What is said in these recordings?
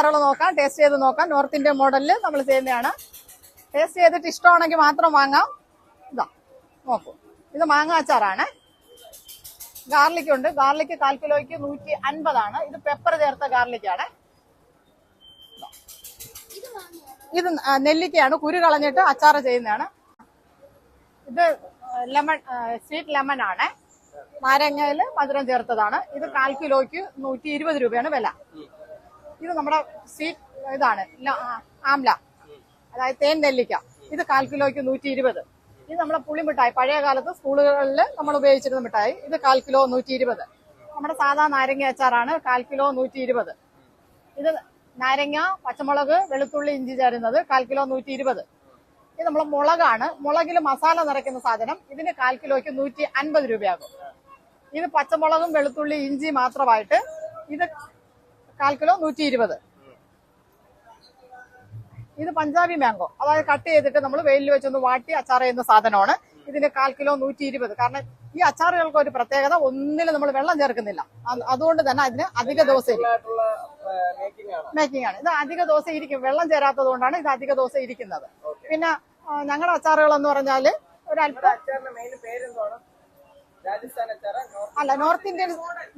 അച്ചാറുകൾ നോക്കാം ടേസ്റ്റ് ചെയ്ത് നോക്കാം. നോർത്ത് ഇന്ത്യൻ മോഡലിൽ നമ്മൾ ചെയ്യുന്നതാണ്. ടേസ്റ്റ് ചെയ്തിട്ട് ഇഷ്ടമാണെങ്കിൽ മാത്രം വാങ്ങാം. ഇതാ നോക്കൂ. ഇത് മാങ്ങ അച്ചാറാണ്. ഗാർലിക് ഉണ്ട്. ഗാർലിക് കാൽ കിലോയ്ക്ക് നൂറ്റി അൻപതാണ്. ഇത് പെപ്പർ ചേർത്ത ഗാർലിക്കാണ് ഇത്. നെല്ലിക്കയാണ്. കുരു കളഞ്ഞിട്ട് അച്ചാറ് ചെയ്യുന്നതാണ്. ഇത് ലെമൺ സ്വീറ്റ് ലെമൺ ആണ്. നാരങ്ങയിൽ മധുരം ചേർത്തതാണ്. ഇത് കാൽ കിലോയ്ക്ക് നൂറ്റി ഇരുപത് രൂപയാണ് വില. ഇത് നമ്മുടെ സ്വീറ്റ് ഇതാണ് ആംല. അതായത് തേൻ നെല്ലിക്ക. ഇത് കാൽ കിലോയ്ക്ക് നൂറ്റി ഇരുപത് ഇത് നമ്മുടെ പുളി മിഠായി. പഴയ കാലത്ത് സ്കൂളുകളിൽ നമ്മൾ ഉപയോഗിച്ചിരുന്ന മിഠായി. ഇത് കാൽ കിലോ നൂറ്റി ഇരുപത് നമ്മുടെ സാധാ നാരങ്ങ അച്ചാറാണ് കാൽ കിലോ നൂറ്റി ഇരുപത് ഇത് നാരങ്ങ പച്ചമുളക് വെളുത്തുള്ളി ഇഞ്ചി ചേരുന്നത് കാൽ കിലോ നൂറ്റി ഇരുപത് ഇത് നമ്മൾ മുളകാണ്. മുളകിൽ മസാല നിറയ്ക്കുന്ന സാധനം. ഇതിന് കാൽ കിലോയ്ക്ക് നൂറ്റി അൻപത് രൂപയാകും. ഇത് പച്ചമുളകും വെളുത്തുള്ളി ഇഞ്ചി മാത്രമായിട്ട് ഇത് കാൽ കിലോ നൂറ്റി ഇരുപത് ഇത് പഞ്ചാബി മാംഗോ. അതായത് കട്ട് ചെയ്തിട്ട് നമ്മൾ വെയിലിൽ വെച്ചൊന്ന് വാട്ടി അച്ചാർ ചെയ്യുന്ന സാധനമാണ്. ഇതിന് കാൽ കിലോ നൂറ്റി ഇരുപത് കാരണം ഈ അച്ചാറുകൾക്ക് ഒരു പ്രത്യേകത ഒന്നിലും നമ്മൾ വെള്ളം ചേർക്കുന്നില്ല. അതുകൊണ്ട് തന്നെ അതിന് അധിക ദിവസം ഇരിക്കും. മേക്കിംഗ് ആണ്. ഇത് അധിക ദിവസം ഇരിക്കും. വെള്ളം ചേരാത്തത് കൊണ്ടാണ് ഇത് അധിക ദിവസം ഇരിക്കുന്നത്. പിന്നെ ഞങ്ങളുടെ അച്ചാറുകൾ എന്ന് പറഞ്ഞാൽ ഒരല്പം അല്ല നോർത്ത് ഇന്ത്യൻ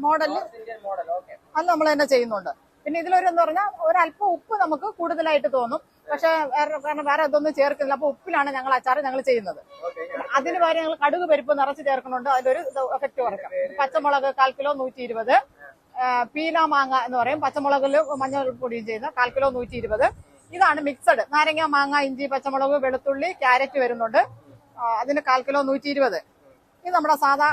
മോഡലിൽ മോഡൽ അത് നമ്മൾ തന്നെ ചെയ്യുന്നുണ്ട്. പിന്നെ ഇതിലൊരു എന്ന് പറഞ്ഞാൽ ഒരല്പം ഉപ്പ് നമുക്ക് കൂടുതലായിട്ട് തോന്നും. പക്ഷെ വേറെ കാരണം വേറെ ഇതൊന്നും ചേർക്കുന്നില്ല. അപ്പൊ ഉപ്പിലാണ് ഞങ്ങൾ അച്ചാർ ഞങ്ങൾ ചെയ്യുന്നത്. അതിന് പകരം ഞങ്ങൾ കടുക് പരിപ്പ് നിറച്ച് ചേർക്കുന്നുണ്ട്. അതിലൊരു എഫക്ട് കുറയ്ക്കാം. പച്ചമുളക് കാൽ കിലോ നൂറ്റി ഇരുപത് പീല മാങ്ങ എന്ന് പറയും. പച്ചമുളകിൽ മഞ്ഞൾ പൊടിയും ചെയ്യുന്ന കാൽ കിലോ നൂറ്റി ഇരുപത് ഇതാണ് മിക്സഡ് നാരങ്ങ മാങ്ങ ഇഞ്ചി പച്ചമുളക് വെളുത്തുള്ളി ക്യാരറ്റ് വരുന്നുണ്ട്. അതിന് കാൽ കിലോ നൂറ്റി ഇരുപത് ഇത് നമ്മുടെ സാധാ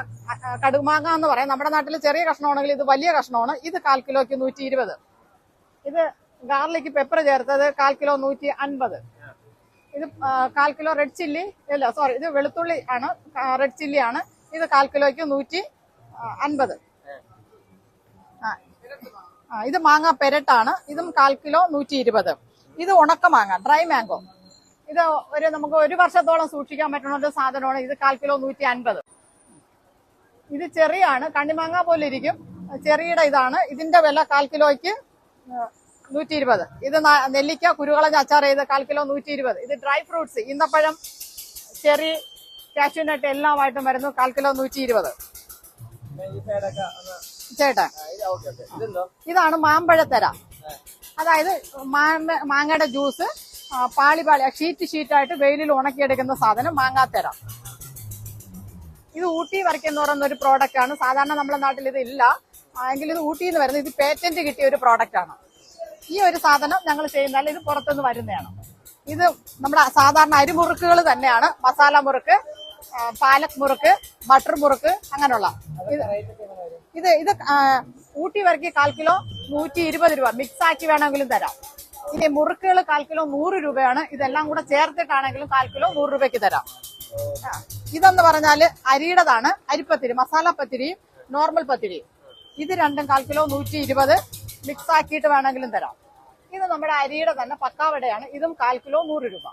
കടുമാങ്ങ എന്ന് പറയും. നമ്മുടെ നാട്ടിൽ ചെറിയ കഷ്ണമാണെങ്കിൽ ഇത് വലിയ കഷ്ണമാണ്. ഇത് കാൽ കിലോയ്ക്ക് നൂറ്റി ഇരുപത് ഇത് ഗാർലിക് പെപ്പർ ചേർത്തത് കാൽ കിലോ നൂറ്റി അൻപത്. ഇത് കാൽ കിലോ റെഡ് ചില്ലി അല്ല സോറി ഇത് വെളുത്തുള്ളി ആണ് റെഡ് ചില്ലി ആണ്. ഇത് കാൽ കിലോയ്ക്ക് നൂറ്റി അൻപത്. ആ ഇത് മാങ്ങ പെരട്ടാണ്. ഇതും കാൽ കിലോ നൂറ്റി ഇരുപത്. ഇത് ഉണക്ക മാങ്ങ ഡ്രൈ മാംഗോ. ഇത് ഒരു നമുക്ക് ഒരു വർഷത്തോളം സൂക്ഷിക്കാൻ പറ്റുന്ന ഒരു സാധനമാണ്. ഇത് കാൽ കിലോ നൂറ്റി അൻപത്. ഇത് ചെറിയാണ് കണ്ണിമാങ്ങ പോലെ ഇരിക്കും. ചെറിയുടെ ഇതാണ്. ഇതിന്റെ വില കാൽ കിലോയ്ക്ക് നൂറ്റി ഇരുപത് ഇത് നെല്ലിക്ക കുരുകളഞ്ഞ അച്ചാർ ചെയ്ത് കാൽ കിലോ നൂറ്റി ഇരുപത് ഇത് ഡ്രൈ ഫ്രൂട്ട്സ് ഇന്നപ്പഴം ചെറി കാഷ്യൂനട്ട് എല്ലാമായിട്ടും വരുന്നു കാൽ കിലോ നൂറ്റി ഇരുപത് ചേട്ടാ ഇതാണ് മാമ്പഴത്തര. അതായത് മാങ്ങ മാങ്ങയുടെ ജ്യൂസ് പാളി പാളി ഷീറ്റ് ഷീറ്റായിട്ട് വെയിലിൽ ഉണക്കിയെടുക്കുന്ന സാധനം മാങ്ങാത്തര. ഇത് ഊട്ടി വർക്ക് എന്ന് പറയുന്ന ഒരു പ്രോഡക്റ്റ് ആണ്. സാധാരണ നമ്മുടെ നാട്ടിൽ ഇത് ഇല്ല. എങ്കിലും ഇത് ഊട്ടിയിൽ നിന്ന് വരുന്നത് ഇത് പേറ്റന്റ് കിട്ടിയ ഒരു പ്രോഡക്റ്റ് ആണ്. ഈ ഒരു സാധനം ഞങ്ങൾ ചെയ്യുന്നാൽ ഇത് പുറത്തുനിന്ന് വരുന്നതാണ്. ഇത് നമ്മുടെ സാധാരണ അരിമുറുക്കുകൾ തന്നെയാണ്. മസാല മുറുക്ക് പാലക് മുറുക്ക് ബട്ടർ മുറുക്ക് അങ്ങനെയുള്ള. ഇത് ഇത് ഊട്ടി വരയ്ക്ക് കാൽ കിലോ നൂറ്റി ഇരുപത് രൂപ. മിക്സ് ആക്കി വേണമെങ്കിലും തരാം. ഇനി മുറുക്കുകൾ കാൽ കിലോ നൂറ് രൂപയാണ്. ഇതെല്ലാം കൂടെ ചേർത്തിട്ടാണെങ്കിലും കാൽ കിലോ നൂറ് രൂപയ്ക്ക് തരാം. ഇതെന്ന് പറഞ്ഞാൽ അരിയുടേതാണ്. അരിപ്പത്തിരി മസാല പത്തിരിയും നോർമൽ പത്തിരിയും. ഇത് രണ്ടും കാൽ കിലോ നൂറ്റി ഇരുപത്. മിക്സ് ആക്കിയിട്ട് വേണമെങ്കിലും തരാം. ഇത് നമ്മുടെ അരിയുടെ തന്നെ പക്കാവടയാണ്. ഇതും കാൽ കിലോ നൂറ് രൂപ.